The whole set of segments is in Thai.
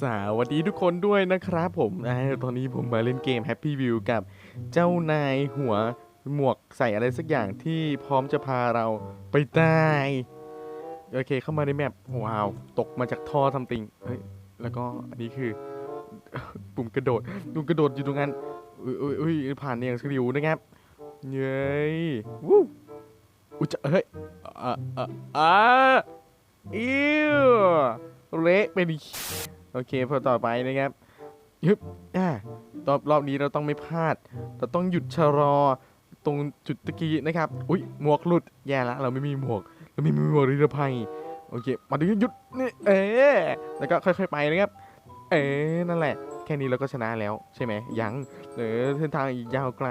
สวัสดีทุกคนด้วยนะครับผมอ่าตอนนี้ผมมาเล่นเกม Happy View กับเจ้านายหัวหมวกใส่อะไรสักอย่างที่พร้อมจะพาเราไปตาย โอเคเข้ามาในแมปว้าว ตกมาจากท่อทำติงเฮ้ยแล้วก็อันนี้คือ ปุ่มกระโดดปุ่มกระโดดอยู่ตรงนั้นอุ้ยอุ้ยอุ้ยผ่านอย่างสลิวนะครับเย้ยวู้อุ้ยจะเฮ้ยอ่าอ่าอ่าอิวเละเป็น โอเคพอต่อไปนะครับยึบอ่ารอบรอบนี้เราต้องไม่พลาด เราต้องหยุดชะลอตรงจุดตะกี้นะครับ อุ้ยหมวกหลุด แย่ละเราไม่มีหมวก เราไม่มีหมวกนิรภัย โอเค มาดูหยุดนี่ เอ๊แล้วก็ค่อย ๆ ไปนะครับ เอ๊นั่นแหละ แค่นี้เราก็ชนะแล้วใช่ไหม ยังเออเส้นทางอีกยาวไกล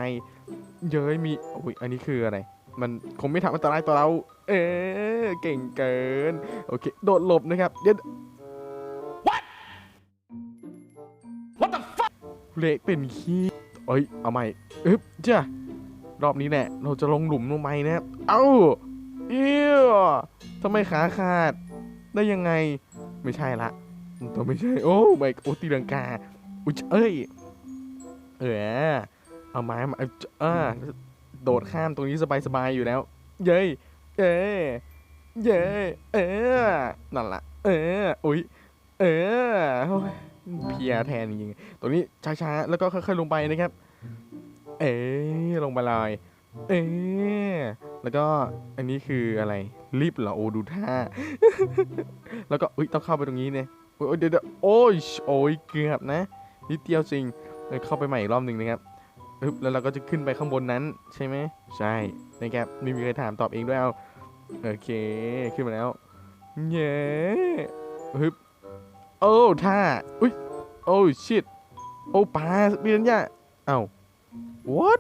เย้ยมี อุ้ย อันนี้คืออะไร มันคงไม่ทำอันตรายต่อเรา เอ๊เก่งเกิน โอเค โดดหลบนะครับ เดี๋ยว เละเป็นขี้เอ้ย เอาใหม่อึ๊บจ้ะรอบนี้แหละ เราจะลงหลุมลงไปนะเอ้าเอี้ยทำไมขาขาด ได้ยังไง ไม่ใช่ละตัวไม่ใช่ โอ้ไม่โอ้ตีลังกา อุ้ยเอ้ย เออเอาไม้มาเออโดดข้ามตรงนี้สบายๆอยู่แล้ว เย้เย้ยเย้เออนั่นละเออ อุ้ย เออ เพียแทนจริงๆตัวนี้ช้าๆ แล้วก็ค่อยๆลงไปนะครับ เอ๊ลงไปเลยเอ๊แล้วก็อันนี้คืออะไรรีบเหรอโอ้ดูท่า แล้วก็อุ้ยต้องเข้าไปตรงนี้เนี่ยโอ้ยเดี๋ยวโอ้ยโอ้ยเกือบนะนิดเดียวจริงเข้าไปใหม่อีกรอบหนึ่งนะครับอึ๊บแล้วเราก็จะขึ้นไปข้างบนนั้นใช่ไหมใช่นะครับไม่มีใครถามตอบเองด้วยเอาโอเคขึ้นมาแล้วเย้ฮึบ โอ้ท่าอุ้ยโอ้ชิตโอ้ปลาปริญญาเอ้า what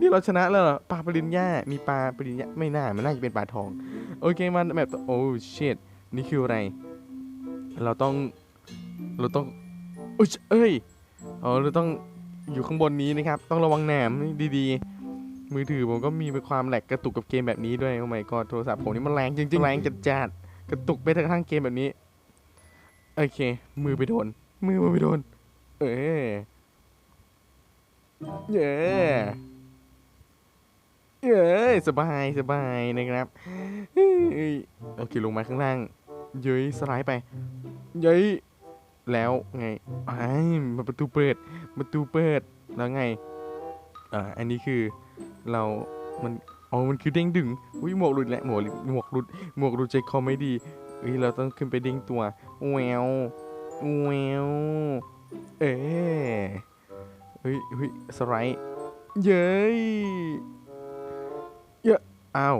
นี่เราชนะแล้วเหรอปลาปริญญา มีปลาปริญญาไม่น่ามันน่าจะเป็นปลาทอง โอเคมันแบบโอ้ชิตนี่คืออะไร เราต้อง เราต้องโอ้ยเอ้ยอ๋อเราต้องอยู่ข้างบนนี้นะครับ ต้องระวังแหนมดีๆ มือถือผมก็มีความแหลกกระตุกกับเกมแบบนี้ด้วย โอ้ my god โทรศัพท์ผมนี่มันแรงจริงๆ แรงจัดๆ กระตุกไปทั้งเกมแบบนี้ โอเค มือไปโดน มือมันไปโดน เออเย้เย้สบายสบายนะครับ โอเค ลงมาข้างล่าง เย้ยสไลด์ไป เย้ยแล้วไงไอ้มันประตูเปิด ประตูเปิด แล้วไง อ่า อันนี้คือเรา มัน อ๋อ มันคือเด้งดึง อุ้ยหมวกหลุดแหละหมวกหมวกหลุด หมวกหลุดใจคอไม่ดี เอ้ยเราต้องขึ้นไปเด้งตัวแววแววเอ๊เฮ้ยเฮ้ยสไลด์เย้ยเยอะอ้าว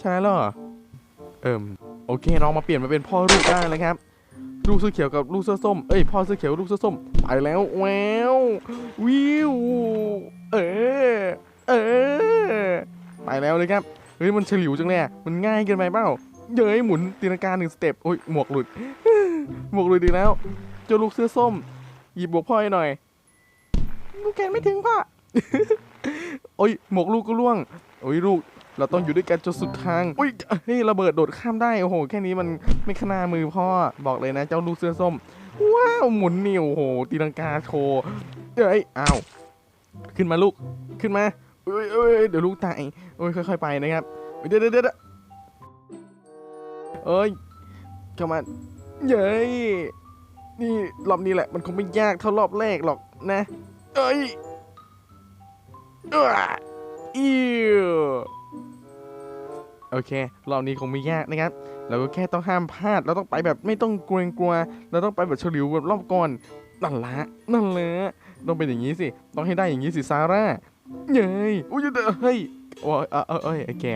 ชนะแล้วเหรอเอิ่มโอเคเรามาเปลี่ยนมาเป็นพ่อลูกได้เลยครับลูกเสื้อเขียวกับลูกเสื้อส้ม เอ้ยพ่อเสื้อเขียวลูกเสื้อส้มไปแล้วแวววิวเออเออไปแล้วเลยครับเฮ้ยมันเฉลิวจังเลยมันง่ายเกินไปเปล่า เย้ยหมุนตีลังกาหนึ่งสเต็ปโอ้ยหมวกหลุด หมวกหลุดดีแล้ว เจ้าลูกเสื้อส้ม หยิบบวกพ่อให้หน่อยลูกแกนไม่ถึงพ่อโอ้ยหมวกลูกก็ล่วง โอ้ยลูก เราต้องอยู่ด้วยกันจนสุดทางอุ้ยเฮ้ยระเบิดโดดข้ามได้ โอ้โห แค่นี้มันไม่ขนามือพ่อ บอกเลยนะ เจ้าลูกเสื้อส้ม ว้าวหมุนนิ่วโอ้โห ตีลังกาโชว์เอ้ย อ้าว ขึ้นมาลูก ขึ้นมาเอ้ยเอ้ยเดี๋ยวลูกตายโอ้ยค่อยๆไปนะครับ เดี๋ยวเดี๋ยว เอ้ยเข้ามาเย้ยนี่รอบนี้แหละ มันคงไม่ยากเท่ารอบแรกหรอกนะ เอ้ยอ้ออิวโอเค รอบนี้คงไม่ยากนะครับ เราก็แค่ต้องห้ามพลาด เราต้องไปแบบไม่ต้องกลัวกลัว เราต้องไปแบบเฉลียวแบบรอบก่อน นั่นละ นั่นละต้องเป็นอย่างนี้สิ ต้องให้ได้อย่างนี้สิซาร่า เย้ยอุ้ยเดี๋ยวเฮ้ยโอ้ยเออเออเอ้ยไอ้แก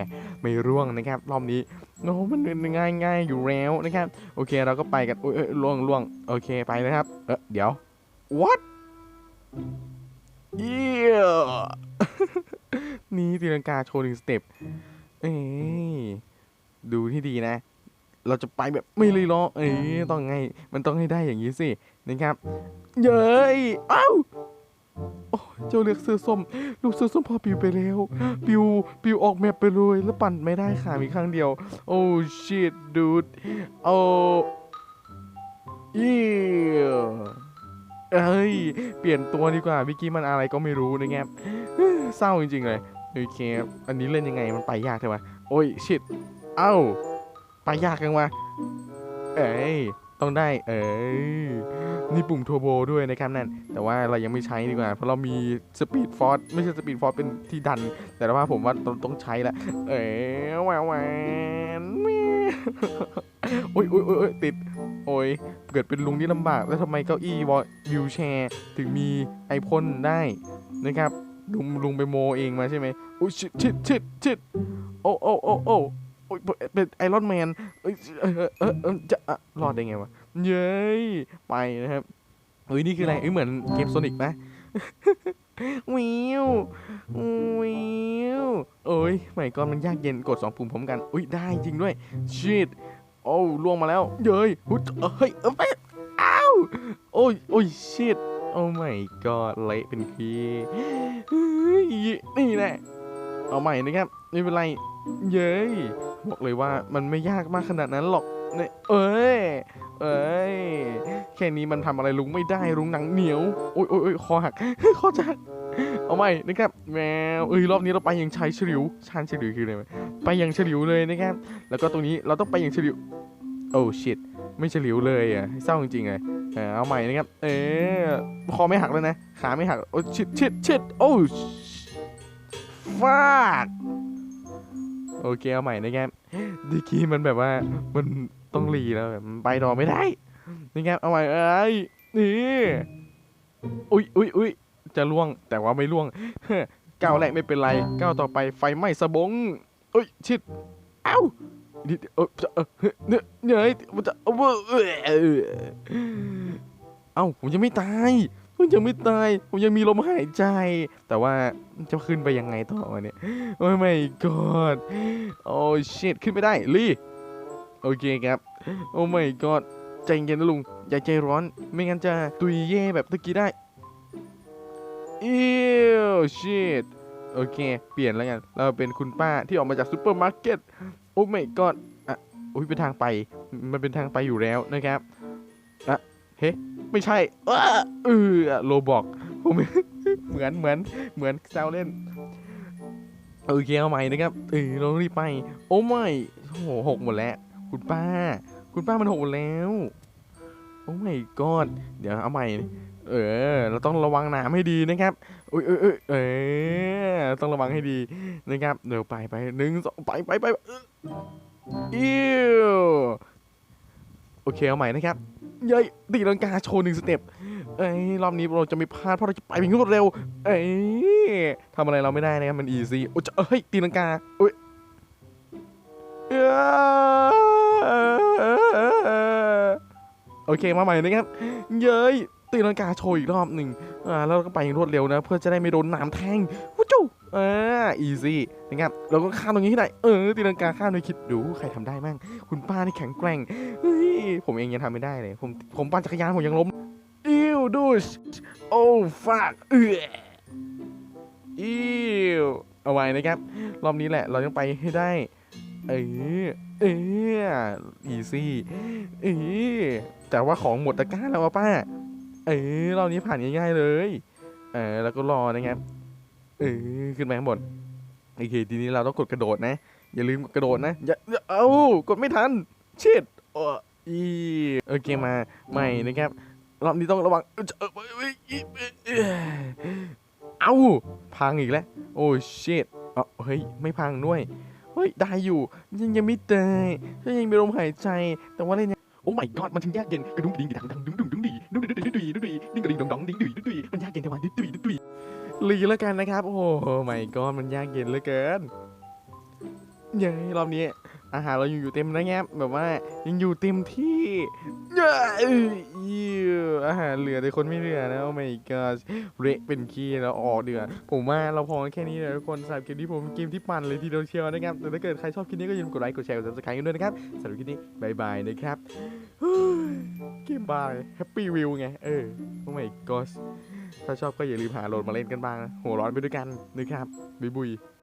ไม่ร่วงนะครับ รอบนี้โอ้มันง่ายง่ายอยู่แล้วนะครับ โอเคเราก็ไปกันเอ้ยล่วงล่วงโอเคไปนะครับ เออเดี๋ยว what เยี่ยนี่ตีลังกาโชว์หนึ่งสเต็ปเอ้ยดูที่ดีนะ เราจะไปแบบไม่เลยล้อเอ้ยต้องไง มันต้องให้ได้อย่างนี้สิ นะครับ เย้ยเอ้า โอ้เจ้าเลือกเสื้อส้ม ลูกเสื้อส้มพอปิวไปแล้ว ปิว ปิวออกแมปไปเลย แล้วปั่นไม่ได้ค่ะ มีครั้งเดียว โอ้ชิตดูดโอ้เย่เอ้ย เปลี่ยนตัวดีกว่าเมื่อกี้มันอะไรก็ไม่รู้นะครับเศร้าจริงๆเลย โอเค อันนี้เล่นยังไง มันไปยากใช่ไหมโอ้ยชิดเอ้า ไปยากยังวะเอ้ย ต้องได้เอ้ยนี่ปุ่มทัวโบด้วยนะครับนั่น แต่ว่าเรายังไม่ใช้ดีกว่า เพราะเรามีสปีดฟอร์ไม่ใช่สปีดฟอร์เป็นที่ดัน แต่ว่าผมว่าต้องต้องใช้ละเอ้ยแหวนแหวนโอ้ยโอ้ยโอ้ยโอ้ยติด โอ้ยเกิดเป็นลุงนี่ลำบาก แล้วทำไมเก้าอี้วอวิวแชร์ ถึงมีไอพ่นได้นะครับลุงลุงไปโมเองมาใช่ไหมโอ้ยชิดชิดชิดชิดโอ้โอ้โอ้โอ้ โอ้ยเป็นไอรอนแมนเอ้ยเออเออเออเออจะอะรอดได้ไงวะ เย้ยไปนะครับเฮ้ยนี่คืออะไรเอ้ยเหมือนเกมโซนิกนะวิววิวโอ้ยไม่ก็มันยากเย็นกดสองปุ่มพร้อมกัน อุ้ยได้จริงด้วยชิดโอ้ล่วงมาแล้วเย้ยหุ้ยเฮ้ยเอ้ยอ้าวโอ้ยโอ้ยชิดโอ้ไม่ก็เละเป็นพีเฮ้ยนี่แหละเอาใหม่นะครับไม่เป็นไร เย้ย บอกเลยว่ามันไม่ยากมากขนาดนั้นหรอกเนี่ยเอ้ย เอ้ย แค่นี้มันทำอะไรลุงไม่ได้ลุงหนังเหนียว โอ้ยโอ้ยอยคอหัก คอจะหัก เอาใหม่นะครับ แมว เอ้ยรอบนี้เราไปอย่างชายฉลิวชานฉลิวคืออะไรวะไปอย่างฉลิวเลยนะครับ แล้วก็ตรงนี้เราต้องไปอย่างฉลิว โอ้ชิตไม่ฉลิวเลยอะเศร้าจริงๆเลยเออเอาใหม่นะครับ เออคอไม่หักแล้วนะ ขาไม่หัก โอ้ชิตชิตชิตโอ้ฟาก โอเคเอาใหม่นะครับดีกี้มันแบบว่ามันต้องรีแล้วแบบไปต่อไม่ได้นี่ครับเอาใหม่เอ้ยนี่อุ้ยอุ้ยอุ้ยจะล่วงแต่ว่าไม่ล่วงก้าวแรกไม่เป็นไรก้าวต่อไปไฟไหม้สบงเอ้ยชิดเอ้านิดเออจะเออเนี่ยเนี่ยมันจะเออเออเออเอ้าผมยังไม่ตาย ผมยังไม่ตาย ผมยังมีลมหายใจ แต่ว่าจะขึ้นไปยังไงต่อวะเนี่ย โอ้ยไม่กอดโอ้ชิดขึ้นไม่ได้รีโอเคครับ โอ้ my god ใจเย็นนะลุง อย่าใจร้อน ไม่งั้นจะตุยเย่แบบตะกี้ได้อิวชิตโอเค เปลี่ยนแล้วกัน เราเป็นคุณป้าที่ออกมาจากซูเปอร์มาร์เก็ต โอ้ my god อะอุ้ยเป็นทางไป มันเป็นทางไปอยู่แล้วนะครับ อะ เฮ้ ไม่ใช่ เออเออโลบอกผมเหมือนเหมือนเหมือนแซวเล่นโอเคเอาใหม่นะครับเออเรารีบไป โอ้ไม่โอ้โหหกหมดแล้ว คุณป้า คุณป้ามันหกหมดแล้ว โอ้ my god เดี๋ยวเอาใหม่ เออ เราต้องระวังน้ำให้ดีนะครับเอ้ยเอ้ยเอ้ยเออต้องระวังให้ดีนะครับเดี๋ยวไปไปหนึ่งสองไปไปไปอออิวโอเคเอาใหม่นะครับ เย้ยตีลังกาโชว์หนึ่งสเต็ปเอ้ยรอบนี้เราจะไม่พลาดเพราะเราจะไปอย่างรวดเร็ว เอ้ยทำอะไรเราไม่ได้นะครับมันอีซี่โอ้จะเฮ้ยตีลังกาเอ้ยเอ้ยโอเคมาใหม่นะครับ เย้ยตีลังกาโชว์อีกรอบหนึ่งอ่าแล้วเราก็ไปอย่างรวดเร็วนะ เพื่อจะได้ไม่โดนน้ำแทงวู้จู้ อ่าอีซี่นะครับเราก็ข้ามตรงนี้ให้ได้เออตีลังกาข้ามเลยคิดดูใครทำได้มั่งคุณป้านี่แข็งแกร่งเฮ้ยผมเองยังทำไม่ได้เลย ผมผมปั่นจักรยานผมยังล้มอิวดูชโอ้ฟักเอออิวเอาไว้นะครับ รอบนี้แหละเราต้องไปให้ได้ เออเอออีซี่เออแต่ว่าของหมดตะกร้าแล้วป้า เออรอบนี้ผ่านง่ายๆเลย เออแล้วก็รอนะครับ เออขึ้นไปข้างบนโอเคทีนี้เราต้องกดกระโดดนะ อย่าลืมกระโดดนะอย่าเอ้ากดไม่ทันชิดเอออีโอเคมาใหม่นะครับรอบนี้ต้องระวังเอ้าพังอีกแล้ว โอ้ชิดเออเฮ้ยไม่พังด้วยเฮ้ยได้อยู่ยังยังไม่ตายฉันยังมีลมหายใจแต่ว่าเล่นยังโอ้ my god มันถึงยากเย็นกระดุมกระดิ่งกระดังดังดุ้งดุ้งดุ้งดีดุ้งดุ้งดุ้งดุ้งดุ้งดุ้งดิ้งกระดิ่งดองดองดิ้งดุ้ยดุ้งดุ้ยมันยากเย็นแต่ว่าดุ้ยดุ้ย ดุ้ยดุ้ยลีแล้วกันนะครับ โอ้ my god มันยากเย็นเหลือเกินเย้รอบนี้ อาหารเรายังอยู่เต็มนะครับแบบว่ายังอยู่เต็มที่เย้ยิวอาหารเหลือแต่คนไม่เหลือนะโอ้ my god เละเป็นขี้แล้วออกเดือดผมว่าเราพอแค่นี้เลยทุกคนสำหรับเกมที่ผมเกมที่ปั่นเลยทีเดียวเชียวนะครับแต่ถ้าเกิดใครชอบคลิปนี้ก็อย่าลืมกดไลค์กดแชร์กด subscribe กันด้วยนะครับสำหรับคลิปนี้บายบายนะครับเกมบายแฮปปี้วิวไงเออโอ้ my god ถ้าชอบก็อย่าลืมหาโหลดมาเล่นกันบ้างนะหัวร้อนไปด้วยกันนะครับบุยบุย